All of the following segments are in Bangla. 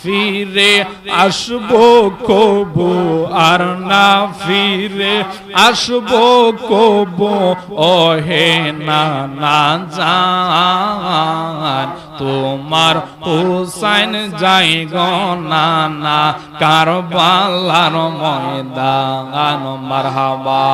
ফিরে আসব কবু আর না ফিরে আসব কবু। ও হে না না জান, তোমার হুসাইন যাই না না কারবালার ময়দান। মারহাবা,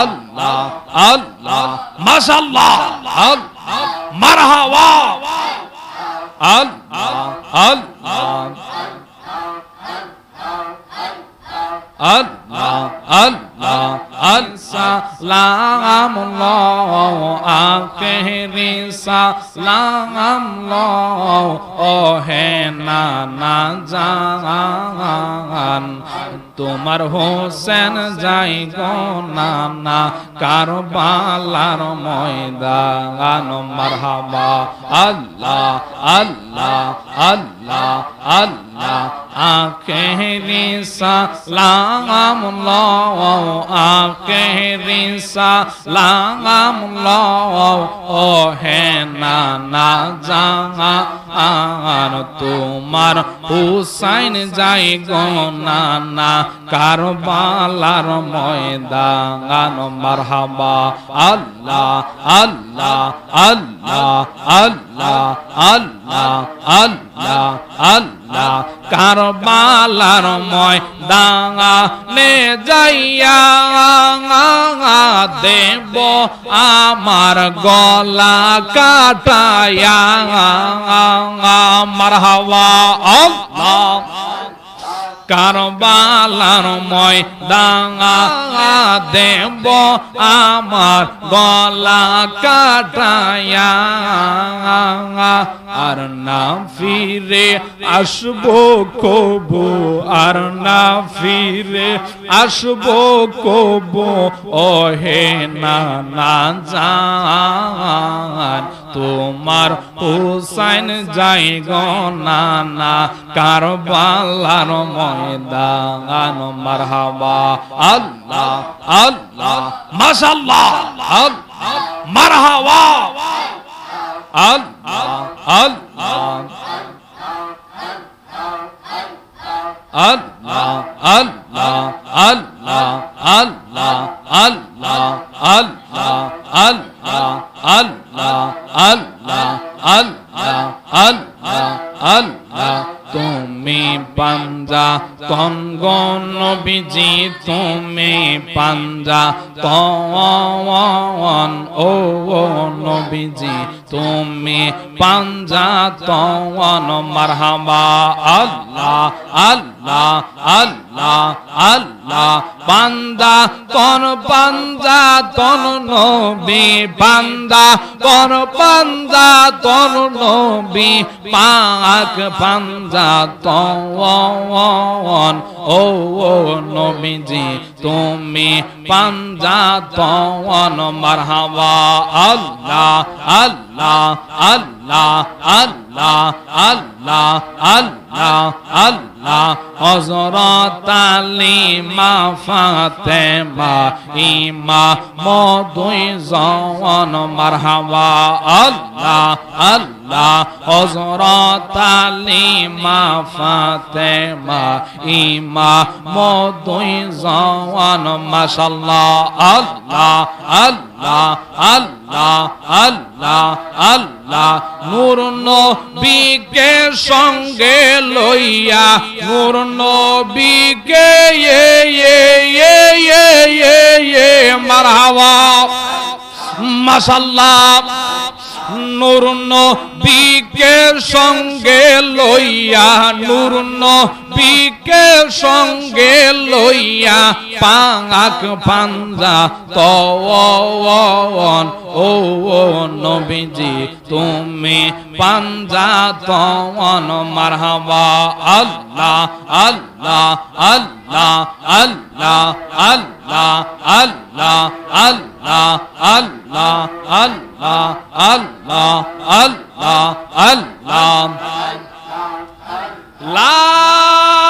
আল্লাহ আল্লাহ, মাশাআল্লাহ, আল্লাহ, মারহাবা। আল্লাহ আল্লাহ 安啊安啊！সালাম ও হে না না জান তোমার হোসেন যাই গো না না কারবালার ময়দান। মারহাবা, আল্লাহ আল্লাহ আল্লাহ আল্লাহ। আখেরি সালাম লও আখেরি সালাম হে না না জান তোমার হুসাইন যাই গো না কারবালার ময়দান, মারহাবা, আল্লাহ আল্লাহ আল্লাহ আল্লাহ। আল্লাহ আল্লাহ আল্লাহ কারবালার ময়দানে যাইয়া দেব আমার গলা কাটায়া মারহাবা কারবালার ময়দানা দেব, আমার গলা কাটায়া আর না ফিরে আসব কবু, আর না ফিরে আসব কবু ও হে না না তোমার হুসাইন যাই গো না না কারবালার ময়দান, মারহাবা, আল্লাহ আল্লাহ, মাশাআল্লাহ, আল্লাহ, মারহাবা, আল্লাহ আল্লাহ আল্লাহ আল্লাহ আল্লাহ আল্লাহ আল্লাহ আল্লাহ আল্লাহ আল্লাহ আল্লাহ আল্লাহ আল্লাহ আল্লাহ তুমি পাঞ্জা তঙ্গ নবীজি তুমি পাঞ্জা তন ও নবীজি তুমি পাঞ্জা তন মারহাবা আল্লাহ আল্লাহ আল্লাহ আল্লাহ পান্দা তন পাঞ্জা তন নবী নবী বান্দা তোর পাঞ্জা তোর নবী পাক পাঞ্জা তন ও নবীজি তুমি পাঞ্জা তন মারহাবা, আল্লাহ আল্লাহ আল্লাহ আল্লাহ আল্লাহ আল্লাহ আল্লাহ। হজরত আলী, মা ফাতেমা, ইমা মদুই জওয়ান, মারহাবা, আল্লাহ আল্লাহ। হজরত আলী, মা ফাতেমা, ইমা মদুই জওয়ান, মাশাল্লাহ। আল্লাহ আল্লাহ আল্লাহ আল্লাহ আল্লাহ নূর নবীকে সঙ্গে লইয়া, নূর নবীকে এ এ এ এ মারহাবা মাশাল্লাহ নূর নবীকে সঙ্গে লইয়া নূর নবীকে সঙ্গে লইয়া পাক পাঞ্জা তওয়ান ও নবীজি তুমি পাঞ্জা তওয়ান মারহাবা আল্লাহ আল্লাহ আল্লাহ আল্লাহ আল্লাহ আল্লাহ আল্লাহ আল্লাহ আল্লাহ আল্লাহ আল্লাহ আল্লাহ লা